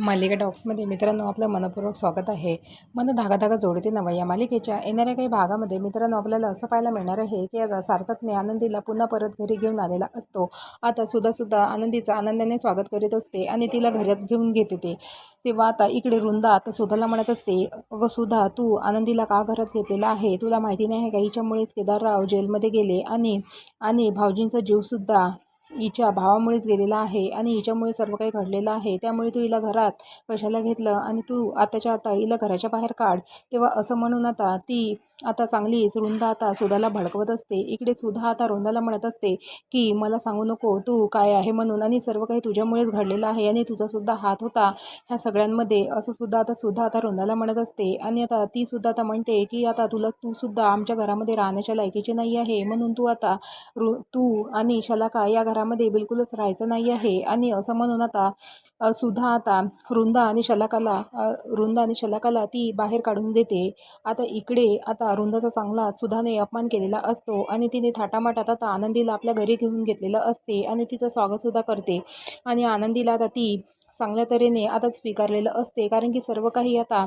मालिका डॉक्समध्ये मित्रांनो आपलं मनपूर्वक स्वागत आहे. मन धागा धागा जोडते नवा या मालिकेच्या येणाऱ्या काही भागामध्ये मित्रांनो आपल्याला असं पाहायला मिळणार आहे की आता सार्थकने आनंदीला पुन्हा परत घरी घेऊन आलेला असतो. आता सुद्धा सुद्धा आनंदीचं आनंदाने स्वागत करीत असते आणि तिला घरात घेऊन घेते ते. तेव्हा आता इकडे वृंदा आता सुधाला म्हणत असते अगं सुधा तू आनंदीला का घरात घेतलेला आहे? तुला माहिती नाही आहे का? हिच्यामुळेच केदारराव जेलमध्ये गेले आणि आणि भाऊजींचा जीवसुद्धा हिच्या भावामुळेच गेलेला आहे आणि हिच्यामुळे सर्व काही घडलेलं आहे. त्यामुळे तू हिला घरात कशाला घेतलं? आणि तू आताच्या आता हिला घराच्या बाहेर काढ. तेव्हा असं म्हणून आता ती आता चांगलीच रुंदा आता सुधाला भडकवत असते. इकडे सुधा आता रुंदाला म्हणत असते की मला सांगू नको तू काय आहे म्हणून आणि सर्व काही तुझ्यामुळेच घडलेलं आहे आणि तुझासुद्धा हात होता ह्या सगळ्यांमध्ये असं सुद्धा आता सुद्धा आता रुंदाला म्हणत असते. आणि आता ती सुद्धा आता म्हणते की आता तुला तू सुद्धा आमच्या घरामध्ये राहण्याच्या लायकीची नाही आहे. म्हणून तू आता रु तू आणि शलाका या घरामध्ये बिलकुलच राहायचं नाही आहे. आणि असं म्हणून आता सुद्धा सुधा आता रुंदा आणि शलाकाला रुंदा आणि शलाकाला ती बाहेर काढून देते. आता इकडे आता रुंदाचा चांगला सुधाने अपमान केलेला असतो आणि तिने थाटामाटात आता आनंदीला आपल्या घरी घेऊन घेतलेलं असते आणि तिचं स्वागतसुद्धा करते. आणि आनंदीला आता ती चांगल्या तऱ्हेने आता स्वीकारलेलं असते कारण की सर्व काही आता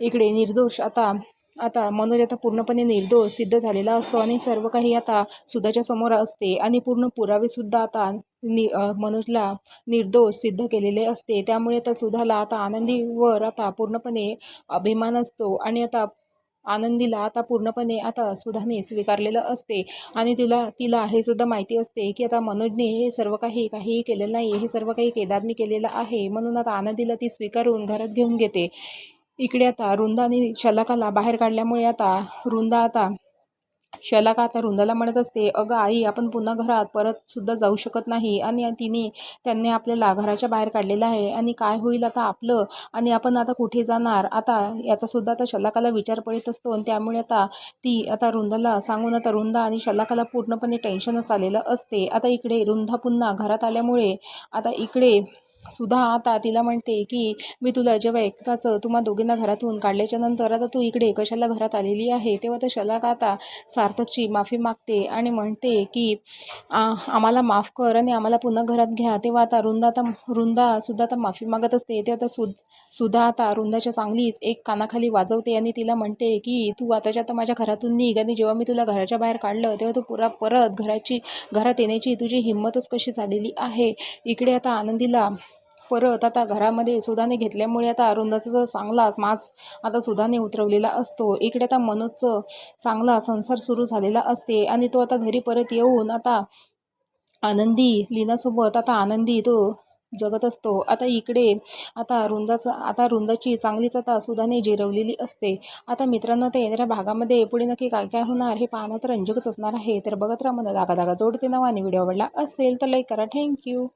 इकडे निर्दोष आता आता मनोज आता पूर्णपणे निर्दोष सिद्ध झालेला असतो आणि सर्व काही आता सुधाच्या समोर असते आणि पूर्ण पुरावेसुद्धा आता नि मनोजला निर्दोष सिद्ध केलेले असते. त्यामुळे आता सुधाला आता आनंदीवर आता पूर्णपणे अभिमान असतो आणि आता आनंदीला आता पूर्णपणे आता सुधाने स्वीकारलेलं असते. आणि तिला तिला हे सुद्धा माहिती असते की आता मनोजने हे सर्व काही काहीही केलेलं नाही हे सर्व काही केदारने केलेलं आहे. म्हणून आता आनंदीला ती स्वीकारून घरात घेऊन घेते. इकडे आता रुंदाने शलाकाला बाहेर काढल्यामुळे आता रुंदा आता शलाका आता रुंदाला म्हणत असते अगं आई आपण पुन्हा घरात परत सुद्धा जाऊ शकत नाही. आणि तिने त्यांनी आपल्याला घराच्या बाहेर काढलेलं आहे. आणि काय होईल आता आपलं? आणि आपण आता कुठे जाणार? आता याचा सुद्धा आता शलाकाला विचार पडत असतो आणि त्यामुळे आता ती आता रुंदाला सांगून आता रुंदा आणि शलाकाला पूर्णपणे टेन्शनच आलेलं असते. आता इकडे रुंदा पुन्हा घरात आल्यामुळे आता इकडे सुधा आता तिला म्हणते की मी तुला जेव्हा एकटाचं तुम्हा दोघींना घरातून काढल्याच्या नंतर आता तू इकडे कशाला घरात आलेली आहे? तेव्हा तर शलाक आता सार्थकची माफी मागते आणि म्हणते की आ, आम्हाला माफ कर आणि आम्हाला पुन्हा घरात घ्या. तेव्हा आता रुंदा आता रुंदा सुद्धा आता माफी मागत असते. तेव्हा आता सुद सुधा आता रुंदाच्या चांगलीच एक कानाखाली वाजवते आणि तिला म्हणते की तू आताच्या आता माझ्या घरातून निघ आणि जेव्हा मी तुला घराच्या बाहेर काढलं तेव्हा तू पुरा परत घराची घरात येण्याची तुझी हिंमतच कशी झालेली आहे? इकडे आता आनंदीला परत आता घरामध्ये सुधाने घेतल्यामुळे आता अरुंदाचा जर चांगलाच माज आता सुधाने उतरवलेला असतो. इकडे आता मनोजचं चांगला संसार सुरू झालेला असते आणि तो आता घरी परत येऊन आता आनंदी लीनासोबत आता आनंदी तो जगत असतो. आता इकडे आता रुंदाचं आता रुंदाची चांगलीच आता सुधाने जिरवलेली असते. आता मित्रांनो आता येणाऱ्या भागामध्ये पुढे नक्की काय काय होणार हे पाहणं तर रंजकच असणार आहे. तर बघत राहा मला दागा दागा जोडते नाव आणि व्हिडिओ आवडला असेल तर लाईक करा. थँक्यू